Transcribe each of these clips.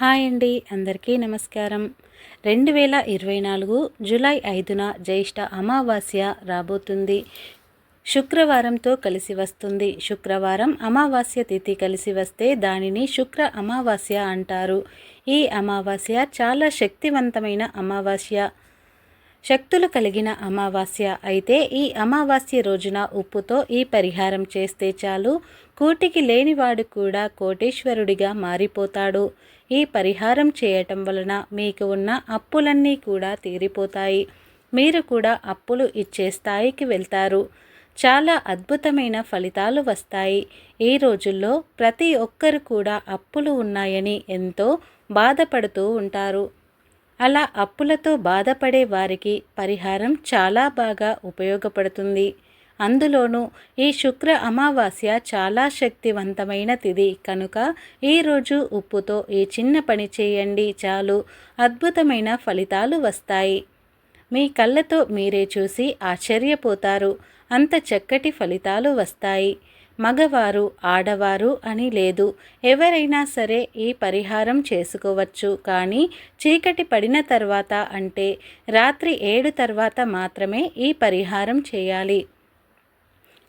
Hi అండి అందరికీ నమస్కారం. రెండు వేల ఇరవై నాలుగు జూలై ఐదున జ్యేష్ఠ అమావాస్య రాబోతుంది. శుక్రవారంతో కలిసి వస్తుంది. శుక్రవారం అమావాస్య తిథి కలిసి వస్తే దానిని శుక్ర అమావాస్య అంటారు. ఈ అమావాస్య చాలా శక్తివంతమైన అమావాస్య. శక్తులు కలిగిన అమావాస్య అయితే ఈ అమావాస్య రోజున ఉప్పుతో ఈ పరిహారం చేస్తే చాలు. కూటికి లేనివాడు కూడా కోటేశ్వరుడిగా మారిపోతాడు. ఈ పరిహారం చేయటం వలన మీకు ఉన్న అప్పులన్నీ కూడా తీరిపోతాయి. మీరు కూడా అప్పులు ఇచ్చే స్థాయికి వెళ్తారు. చాలా అద్భుతమైన ఫలితాలు వస్తాయి. ఈ రోజుల్లో ప్రతి ఒక్కరు కూడా అప్పులు ఉన్నాయని ఎంతో బాధపడుతూ ఉంటారు. అలా అప్పులతో బాధపడే వారికి పరిహారం చాలా బాగా ఉపయోగపడుతుంది. అందులోనూ ఈ శుక్ర అమావాస్య చాలా శక్తివంతమైన తిది కనుక ఈరోజు ఉప్పుతో ఈ చిన్న పని చేయండి చాలు. అద్భుతమైన ఫలితాలు వస్తాయి. మీ కళ్ళతో మీరే చూసి ఆశ్చర్యపోతారు. అంత చక్కటి ఫలితాలు వస్తాయి. మగవారు ఆడవారు అని లేదు. ఎవరైనా సరే ఈ పరిహారం చేసుకోవచ్చు. కానీ చీకటి పడిన తర్వాత అంటే రాత్రి ఏడు తర్వాత మాత్రమే ఈ పరిహారం చేయాలి.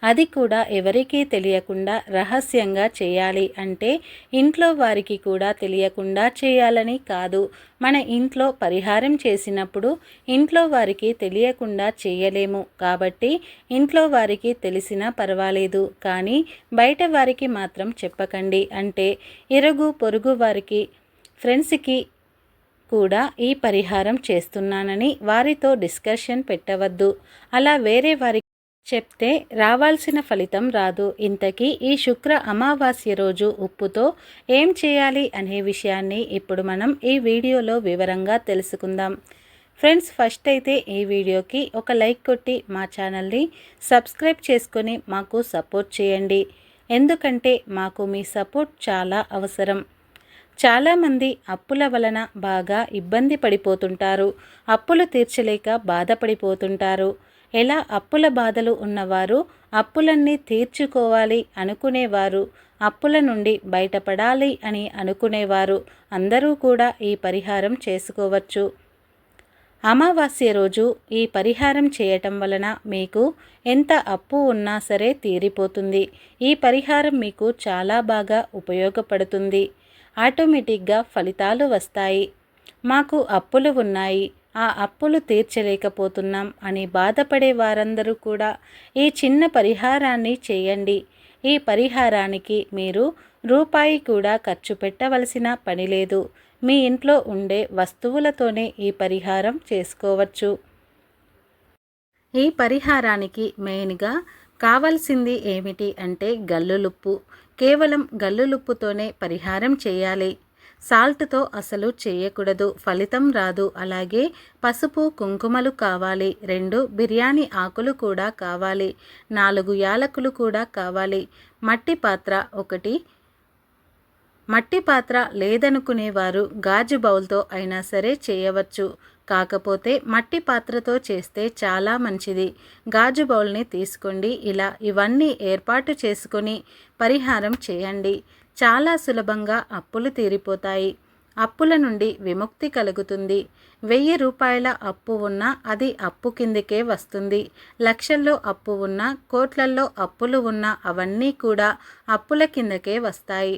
అది కూడా ఎవరికీ తెలియకుండా రహస్యంగా చేయాలి అంటే ఇంట్లో వారికి కూడా తెలియకుండా చేయాలని కాదు. మన ఇంట్లో పరిహారం చేసినప్పుడు ఇంట్లో వారికి తెలియకుండా చేయలేము. కాబట్టి ఇంట్లో వారికి తెలిసినా పర్వాలేదు. కానీ బయట వారికి మాత్రం చెప్పకండి. అంటే ఇరుగు పొరుగు వారికి ఫ్రెండ్స్కి కూడా ఈ పరిహారం చేస్తున్నానని వారితో డిస్కషన్ పెట్టవద్దు. అలా వేరే వారికి చెప్తే రావాల్సిన ఫలితం రాదు. ఇంతకీ ఈ శుక్ర అమావాస్య రోజు ఉప్పుతో ఏం చేయాలి అనే విషయాన్ని ఇప్పుడు మనం ఈ వీడియోలో వివరంగా తెలుసుకుందాం. ఫ్రెండ్స్ ఫస్ట్ అయితే ఈ వీడియోకి ఒక లైక్ కొట్టి మా ఛానల్ని సబ్స్క్రైబ్ చేసుకొని మాకు సపోర్ట్ చేయండి. ఎందుకంటే మాకు మీ సపోర్ట్ చాలా అవసరం. చాలామంది అప్పుల వలన బాగా ఇబ్బంది పడిపోతుంటారు. అప్పులు తీర్చలేక బాధపడిపోతుంటారు. ఎలా అప్పుల బాధలు ఉన్నవారు అప్పులన్నీ తీర్చుకోవాలి అనుకునేవారు అప్పుల నుండి బయటపడాలి అని అనుకునేవారు అందరూ కూడా ఈ పరిహారం చేసుకోవచ్చు. అమావాస్య రోజు ఈ పరిహారం చేయటం వలన మీకు ఎంత అప్పు ఉన్నా సరే తీరిపోతుంది. ఈ పరిహారం మీకు చాలా బాగా ఉపయోగపడుతుంది. ఆటోమేటిక్గా ఫలితాలు వస్తాయి. మాకు అప్పులు ఉన్నాయి. ఆ అప్పులు తీర్చలేకపోతున్నాం అని బాధపడే వారందరూ కూడా ఈ చిన్న పరిహారాన్ని చేయండి. ఈ పరిహారానికి మీరు రూపాయి కూడా ఖర్చు పెట్టవలసిన పని లేదు. మీ ఇంట్లో ఉండే వస్తువులతోనే ఈ పరిహారం చేసుకోవచ్చు. ఈ పరిహారానికి మెయిన్గా కావాల్సింది ఏమిటి అంటే గల్లులుప్పు. కేవలం గల్లులుప్పుతోనే పరిహారం చేయాలి. సాల్ట్తో అసలు చేయకూడదు ఫలితం రాదు. అలాగే పసుపు కుంకుమలు కావాలి. రెండు బిర్యానీ ఆకులు కూడా కావాలి. నాలుగు యాలకులు కూడా కావాలి. మట్టి పాత్ర ఒకటి. మట్టి పాత్ర లేదనుకునేవారు గాజు బౌల్తో అయినా సరే చేయవచ్చు. కాకపోతే మట్టి పాత్రతో చేస్తే చాలా మంచిది. గాజు బౌల్ని తీసుకోండి. ఇలా ఇవన్నీ ఏర్పాటు చేసుకొని పరిహారం చేయండి. చాలా సులభంగా అప్పులు తీరిపోతాయి. అప్పుల నుండి విముక్తి కలుగుతుంది. వెయ్యి రూపాయల అప్పు ఉన్నా అది అప్పు కిందకే వస్తుంది. లక్షల్లో అప్పు ఉన్నా కోట్లల్లో అప్పులు ఉన్నా అవన్నీ కూడా అప్పుల కిందకే వస్తాయి.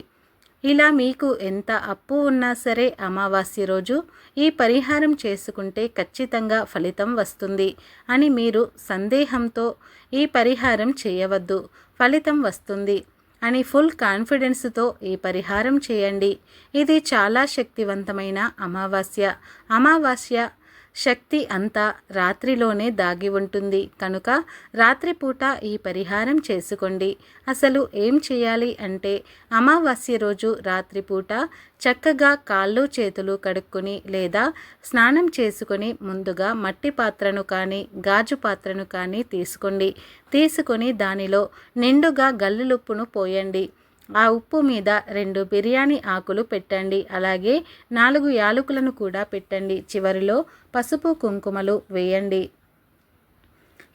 ఇలా మీకు ఎంత అప్పు ఉన్నా సరే అమావాస్య రోజు ఈ పరిహారం చేసుకుంటే ఖచ్చితంగా ఫలితం వస్తుంది అని మీరు సందేహంతో ఈ పరిహారం చేయవద్దు. ఫలితం వస్తుంది. అని ఫుల్ కాన్ఫిడెన్స్తో ఈ పరిహారం చేయండి. ఇది చాలా శక్తివంతమైన అమావాస్య. అమావాస్య శక్తి అంతా రాత్రిలోనే దాగి ఉంటుంది. కనుక రాత్రిపూట ఈ పరిహారం చేసుకోండి. అసలు ఏం చేయాలి అంటే అమావాస్య రోజు రాత్రిపూట చక్కగా కాళ్ళు చేతులు కడుక్కొని లేదా స్నానం చేసుకొని ముందుగా మట్టి పాత్రను కానీ గాజు పాత్రను కానీ తీసుకోండి. తీసుకొని దానిలో నిండుగా గల్లులుప్పును పోయండి. ఆ ఉప్పు మీద రెండు బిర్యానీ ఆకులు పెట్టండి. అలాగే నాలుగు యాలకులను కూడా పెట్టండి. చివరిలో పసుపు కుంకుమలు వేయండి.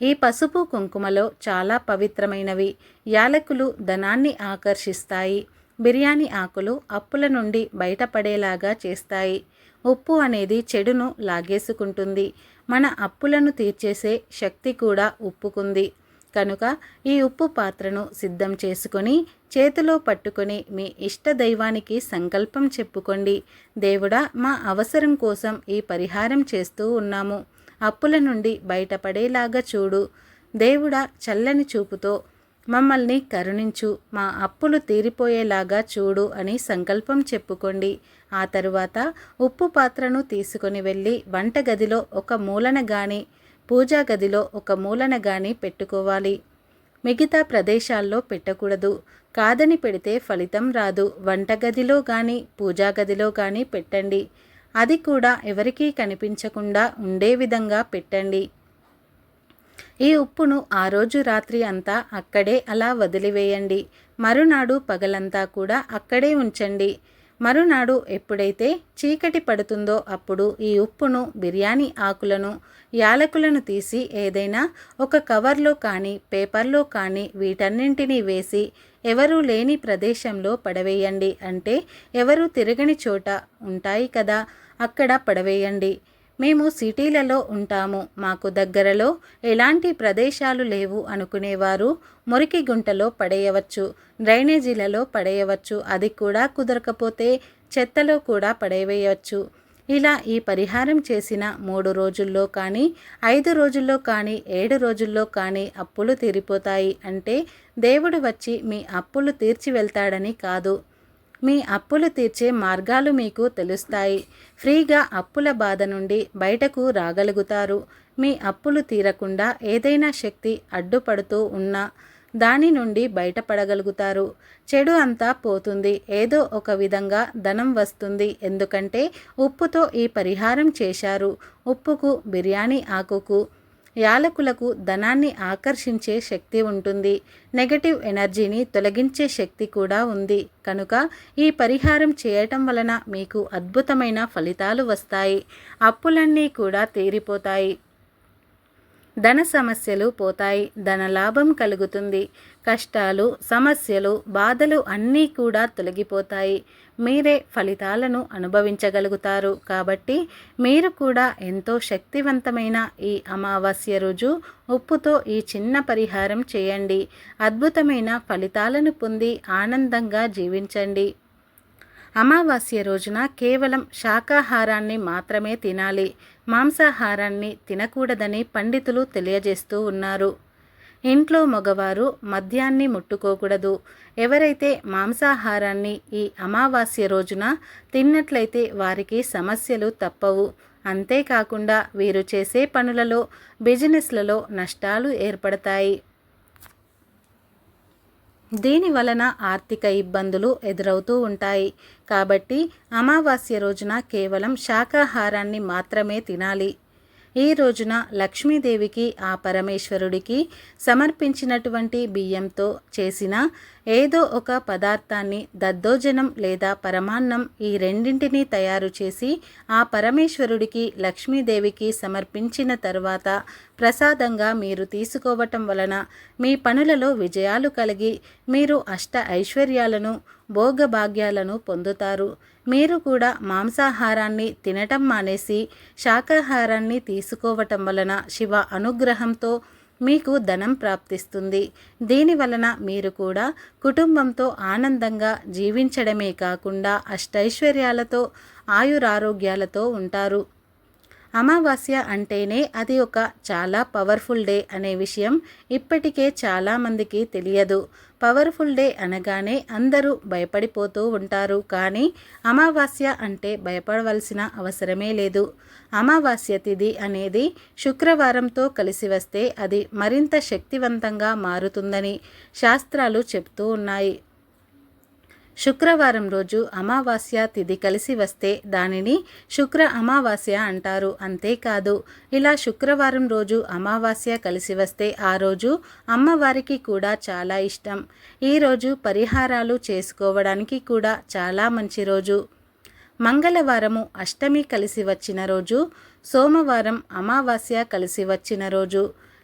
ఈ పసుపు కుంకుమలో చాలా పవిత్రమైనవి. యాలకులు ధనాన్ని ఆకర్షిస్తాయి. బిర్యానీ ఆకులు అప్పుల నుండి బయటపడేలాగా చేస్తాయి. ఉప్పు అనేది చెడును లాగేసుకుంటుంది. మన అప్పులను తీర్చేసే శక్తి కూడా ఉప్పుకుంది. కనుక ఈ ఉప్పు పాత్రను సిద్ధం చేసుకొని చేతిలో పట్టుకొని మీ ఇష్ట దైవానికి సంకల్పం చెప్పుకోండి. దేవుడా మా అవసరం కోసం ఈ పరిహారం చేస్తూ ఉన్నాము. అప్పుల నుండి బయటపడేలాగా చూడు. దేవుడా చల్లని చూపుతో మమ్మల్ని కరుణించు. మా అప్పులు తీరిపోయేలాగా చూడు అని సంకల్పం చెప్పుకోండి. ఆ తరువాత ఉప్పు పాత్రను తీసుకొని వెళ్ళి వంటగదిలో ఒక మూలన గాని పూజా గదిలో ఒక మూలన గాని పెట్టుకోవాలి. మిగతా ప్రదేశాల్లో పెట్టకూడదు. కాదని పెడితే ఫలితం రాదు. వంటగదిలో కానీ పూజా గదిలో కానీ పెట్టండి. అది కూడా ఎవరికీ కనిపించకుండా ఉండే విధంగా పెట్టండి. ఈ ఉప్పును ఆ రోజు రాత్రి అంతా అక్కడే అలా వదిలివేయండి. మరునాడు పగలంతా కూడా అక్కడే ఉంచండి. మరునాడు ఎప్పుడైతే చీకటి పడుతుందో అప్పుడు ఈ ఉప్పును బిర్యానీ ఆకులను యాలకులను తీసి ఏదైనా ఒక కవర్లో కానీ పేపర్లో కానీ వీటన్నింటినీ వేసి ఎవరూ లేని ప్రదేశంలో పడవేయండి. అంటే ఎవరు తిరగని చోట ఉంటాయి కదా అక్కడ పడవేయండి. మేము సిటీలలో ఉంటాము. మాకు దగ్గరలో ఎలాంటి ప్రదేశాలు లేవు అనుకునేవారు. మురికి గుంటలో పడేయవచ్చు. డ్రైనేజీలలో పడేయవచ్చు. అది కూడా కుదరకపోతే చెత్తలో కూడా పడేవేయవచ్చు. ఇలా ఈ పరిహారం చేసిన మూడు రోజుల్లో కానీ ఐదు రోజుల్లో కానీ ఏడు రోజుల్లో కానీ అప్పులు తీరిపోతాయి అంటే దేవుడు వచ్చి మీ అప్పులు తీర్చి వెళ్తాడని కాదు. మీ అప్పులు తీర్చే మార్గాలు మీకు తెలుస్తాయి. ఫ్రీగా అప్పుల బాధ నుండి బయటకు రాగలుగుతారు. మీ అప్పులు తీరకుండా ఏదైనా శక్తి అడ్డుపడుతూ ఉన్నా దాని నుండి బయటపడగలుగుతారు. చెడు అంతా పోతుంది. ఏదో ఒక విధంగా ధనం వస్తుంది. ఎందుకంటే ఉప్పుతో ఈ పరిహారం చేశారు. ఉప్పుకు బిర్యానీ ఆకుకు యాలకులకు ధనాన్ని ఆకర్షించే శక్తి ఉంటుంది. నెగటివ్ ఎనర్జీని తొలగించే శక్తి కూడా ఉంది. కనుక ఈ పరిహారం చేయటం వలన మీకు అద్భుతమైన ఫలితాలు వస్తాయి. అప్పులన్నీ కూడా తీరిపోతాయి. ధన సమస్యలు పోతాయి ధన లాభం కలుగుతుంది. కష్టాలు సమస్యలు బాధలు అన్నీ కూడా తొలగిపోతాయి. మీరే ఫలితాలను అనుభవించగలుగుతారు. కాబట్టి మీరు కూడా ఎంతో శక్తివంతమైన ఈ అమావాస్య రోజు ఉప్పుతో ఈ చిన్న పరిహారం చేయండి. అద్భుతమైన ఫలితాలను పొంది ఆనందంగా జీవించండి. అమావాస్య రోజున కేవలం శాకాహారాన్ని మాత్రమే తినాలి. మాంసాహారాన్ని తినకూడదని పండితులు తెలియజేస్తూ ఉన్నారు. ఇంట్లో మగవారు మద్యాన్ని ముట్టుకోకూడదు. ఎవరైతే మాంసాహారాన్ని ఈ అమావాస్య రోజున తిన్నట్లయితే వారికి సమస్యలు తప్పవు. అంతేకాకుండా వీరు చేసే పనులలో బిజినెస్లలో నష్టాలు ఏర్పడతాయి. దీని వలన ఆర్థిక ఇబ్బందులు ఎదురవుతూ ఉంటాయి. కాబట్టి అమావాస్య రోజున కేవలం శాకాహారాన్ని మాత్రమే తినాలి. ఈ రోజున లక్ష్మీదేవికి ఆ పరమేశ్వరుడికి సమర్పించినటువంటి బియ్యంతో చేసిన ఏదో ఒక పదార్థాన్ని దద్దోజనం లేదా పరమాన్నం ఈ రెండింటినీ తయారు చేసి ఆ పరమేశ్వరుడికి లక్ష్మీదేవికి సమర్పించిన తర్వాత ప్రసాదంగా మీరు తీసుకోవటం వలన మీ పనులలో విజయాలు కలిగి మీరు అష్ట ఐశ్వర్యాలను భోగభాగ్యాలను పొందుతారు. మీరు కూడా మాంసాహారాన్ని తినటం మానేసి శాకాహారాన్ని తీసుకోవటం వలన శివ అనుగ్రహంతో మీకు ధనం ప్రాప్తిస్తుంది. దీని వలన మీరు కూడా కుటుంబంతో ఆనందంగా జీవించడమే కాకుండా అష్టైశ్వర్యాలతో ఆయురారోగ్యాలతో ఉంటారు. అమావాస్య అంటేనే అది ఒక చాలా పవర్ఫుల్ డే అనే విషయం ఇప్పటికే చాలామందికి తెలియదు. పవర్ఫుల్ డే అనగానే అందరూ భయపడిపోతూ ఉంటారు. కానీ అమావాస్య అంటే భయపడవలసిన అవసరమే లేదు. అమావాస్య తిథి అనేది శుక్రవారంతో కలిసి వస్తే అది మరింత శక్తివంతంగా మారుతుందని శాస్త్రాలు చెప్తూ ఉన్నాయి. శుక్రవారం రోజు అమావాస్య తిథి కలిసి వస్తే దానిని శుక్ర అమావాస్య అంటారు. అంతేకాదు ఇలా శుక్రవారం రోజు అమావాస్య కలిసి వస్తే ఆ రోజు అమ్మవారికి కూడా చాలా ఇష్టం. ఈరోజు పరిహారాలు చేసుకోవడానికి కూడా చాలా మంచి రోజు. మంగళవారము అష్టమి కలిసి వచ్చిన రోజు సోమవారం అమావాస్య కలిసి వచ్చిన రోజు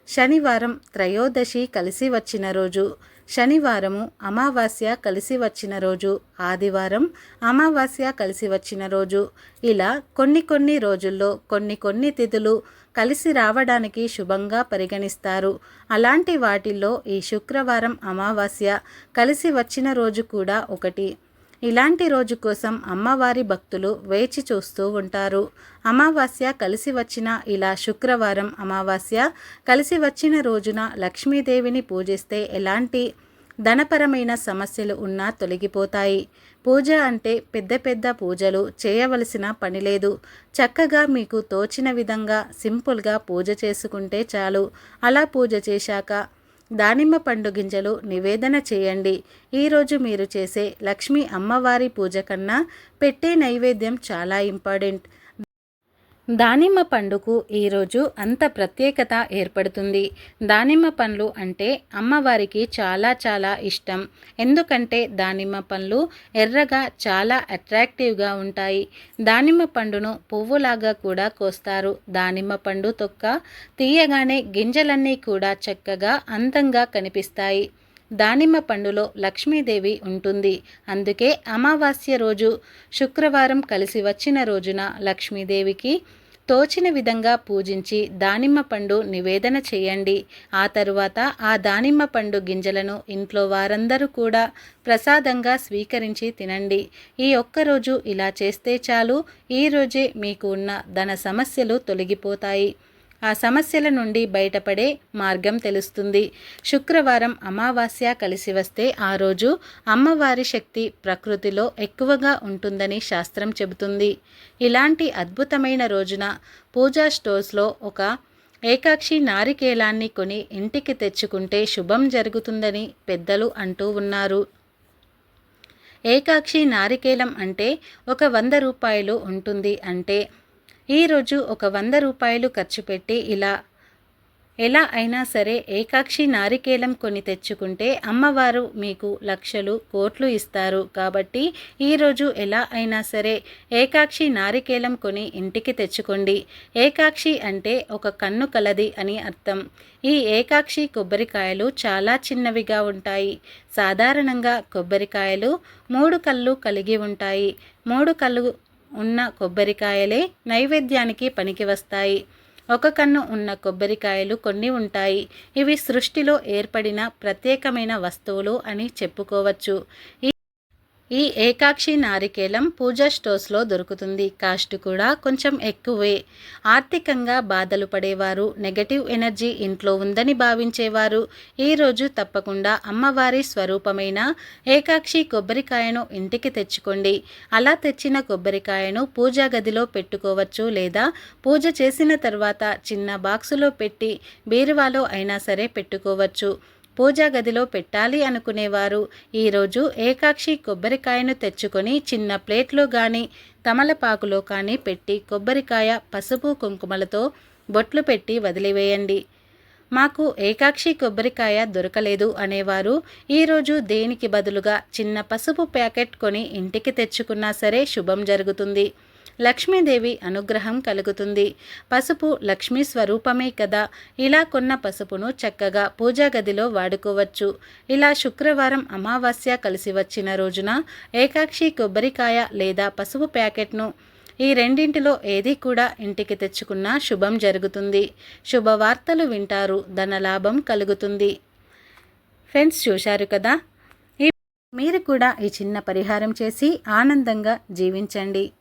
శనివారం త్రయోదశి కలిసి వచ్చిన రోజు శనివారము అమావాస్య కలిసి వచ్చిన రోజు ఆదివారం అమావాస్య కలిసి వచ్చిన రోజు. ఇలా కొన్ని కొన్ని రోజుల్లో కొన్ని కొన్ని తిథులు కలిసి రావడానికి శుభంగా పరిగణిస్తారు. అలాంటి వాటిల్లో ఈ శుక్రవారం అమావాస్య కలిసి వచ్చిన రోజు కూడా ఒకటి. ఇలాంటి రోజు కోసం అమ్మవారి భక్తులు వేచి చూస్తూ ఉంటారు. అమావాస్య కలిసి వచ్చిన ఇలా శుక్రవారం అమావాస్య కలిసి వచ్చిన రోజున లక్ష్మీదేవిని పూజిస్తే ఎలాంటి ధనపరమైన సమస్యలు ఉన్నా తొలగిపోతాయి. పూజ అంటే పెద్ద పెద్ద పూజలు చేయవలసిన పని లేదు. చక్కగా మీకు తోచిన విధంగా సింపుల్గా పూజ చేసుకుంటే చాలు. అలా పూజ చేశాక దానిమ్మ పండు గింజలు నివేదన చేయండి. ఈరోజు మీరు చేసే లక్ష్మీ అమ్మవారి పూజ కన్నా పెట్టే నైవేద్యం చాలా ఇంపార్టెంట్. దానిమ్మ పండుకు ఈరోజు అంత ప్రత్యేకత ఏర్పడుతుంది. దానిమ్మ పండ్లు అంటే అమ్మవారికి చాలా చాలా ఇష్టం. ఎందుకంటే దానిమ్మ పండ్లు ఎర్రగా చాలా అట్రాక్టివ్గా ఉంటాయి. దానిమ్మ పండును పువ్వులాగా కూడా కోస్తారు. దానిమ్మ పండు తొక్క తీయగానే గింజలన్నీ కూడా చక్కగా అందంగా కనిపిస్తాయి. దానిమ్మ పండులో లక్ష్మీదేవి ఉంటుంది. అందుకే అమావాస్య రోజు శుక్రవారం కలిసి వచ్చిన రోజున లక్ష్మీదేవికి తోచిన విధంగా పూజించి దానిమ్మ పండు నివేదన చేయండి. ఆ తరువాత ఆ దానిమ్మ పండు గింజలను ఇంట్లో వారందరూ కూడా ప్రసాదంగా స్వీకరించి తినండి. ఈ ఒక్కరోజు ఇలా చేస్తే చాలు. ఈరోజే మీకు ఉన్న ధన సమస్యలు తొలగిపోతాయి. ఆ సమస్యల నుండి బయటపడే మార్గం తెలుస్తుంది. శుక్రవారం అమావాస్య కలిసి వస్తే ఆ రోజు అమ్మవారి శక్తి ప్రకృతిలో ఎక్కువగా ఉంటుందని శాస్త్రం చెబుతుంది. ఇలాంటి అద్భుతమైన రోజున పూజా స్టోర్స్లో ఒక ఏకాక్షి నారికేలాన్ని కొని ఇంటికి తెచ్చుకుంటే శుభం జరుగుతుందని పెద్దలు అంటూ ఉన్నారు. ఏకాక్షి నారికేలం అంటే ఒక వంద రూపాయలు ఉంటుంది అంటే ఈరోజు ఒక వంద రూపాయలు ఖర్చు పెట్టి ఇలా ఎలా అయినా సరే ఏకాక్షి నారికేలం కొని తెచ్చుకుంటే అమ్మవారు మీకు లక్షలు కోట్లు ఇస్తారు. కాబట్టి ఈరోజు ఎలా అయినా సరే ఏకాక్షి నారికేలం కొని ఇంటికి తెచ్చుకోండి. ఏకాక్షి అంటే ఒక కన్ను కలది అని అర్థం. ఈ ఏకాక్షి కొబ్బరికాయలు చాలా చిన్నవిగా ఉంటాయి. సాధారణంగా కొబ్బరికాయలు మూడు కళ్ళు కలిగి ఉంటాయి. మూడు కళ్ళు ఉన్న కొబ్బరికాయలే నైవేద్యానికి పనికి వస్తాయి. ఒక కన్ను ఉన్న కొబ్బరికాయలు కొన్ని ఉంటాయి. ఇవి సృష్టిలో ఏర్పడిన ప్రత్యేకమైన వస్తువులు అని చెప్పుకోవచ్చు. ఈ ఏకాక్షి నారికేలం పూజా స్టోర్స్లో దొరుకుతుంది. కాస్ట్ కూడా కొంచెం ఎక్కువే. ఆర్థికంగా బాధలు పడేవారు. నెగటివ్ ఎనర్జీ ఇంట్లో ఉందని భావించేవారు. ఈరోజు తప్పకుండా అమ్మవారి స్వరూపమైన ఏకాక్షి కొబ్బరికాయను ఇంటికి తెచ్చుకోండి. అలా తెచ్చిన కొబ్బరికాయను పూజా గదిలో పెట్టుకోవచ్చు లేదా పూజ చేసిన తర్వాత చిన్న బాక్సులో పెట్టి బీరువాలో అయినా సరే పెట్టుకోవచ్చు. పూజా గదిలో పెట్టాలి అనుకునేవారు. ఈరోజు ఏకాక్షి కొబ్బరికాయను తెచ్చుకొని చిన్న ప్లేట్లో కానీ తమలపాకులో కానీ పెట్టి కొబ్బరికాయ పసుపు కుంకుమలతో బొట్లు పెట్టి వదిలివేయండి. మాకు ఏకాక్షి కొబ్బరికాయ దొరకలేదు అనేవారు. ఈరోజు దేనికి బదులుగా చిన్న పసుపు ప్యాకెట్ కొని ఇంటికి తెచ్చుకున్నా సరే శుభం జరుగుతుంది. లక్ష్మీదేవి అనుగ్రహం కలుగుతుంది. పసుపు లక్ష్మీ స్వరూపమే కదా. ఇలా కొన్న పసుపును చక్కగా పూజా గదిలో వాడుకోవచ్చు. ఇలా శుక్రవారం అమావాస్య కలిసి వచ్చిన రోజున ఏకాక్షి కొబ్బరికాయ లేదా పసుపు ప్యాకెట్ను ఈ రెండింటిలో ఏది కూడా ఇంటికి తెచ్చుకున్నా శుభం జరుగుతుంది. శుభవార్తలు వింటారు. ధనలాభం కలుగుతుంది. ఫ్రెండ్స్ చూశారు కదా? మీరు కూడా ఈ చిన్న పరిహారం చేసి ఆనందంగా జీవించండి.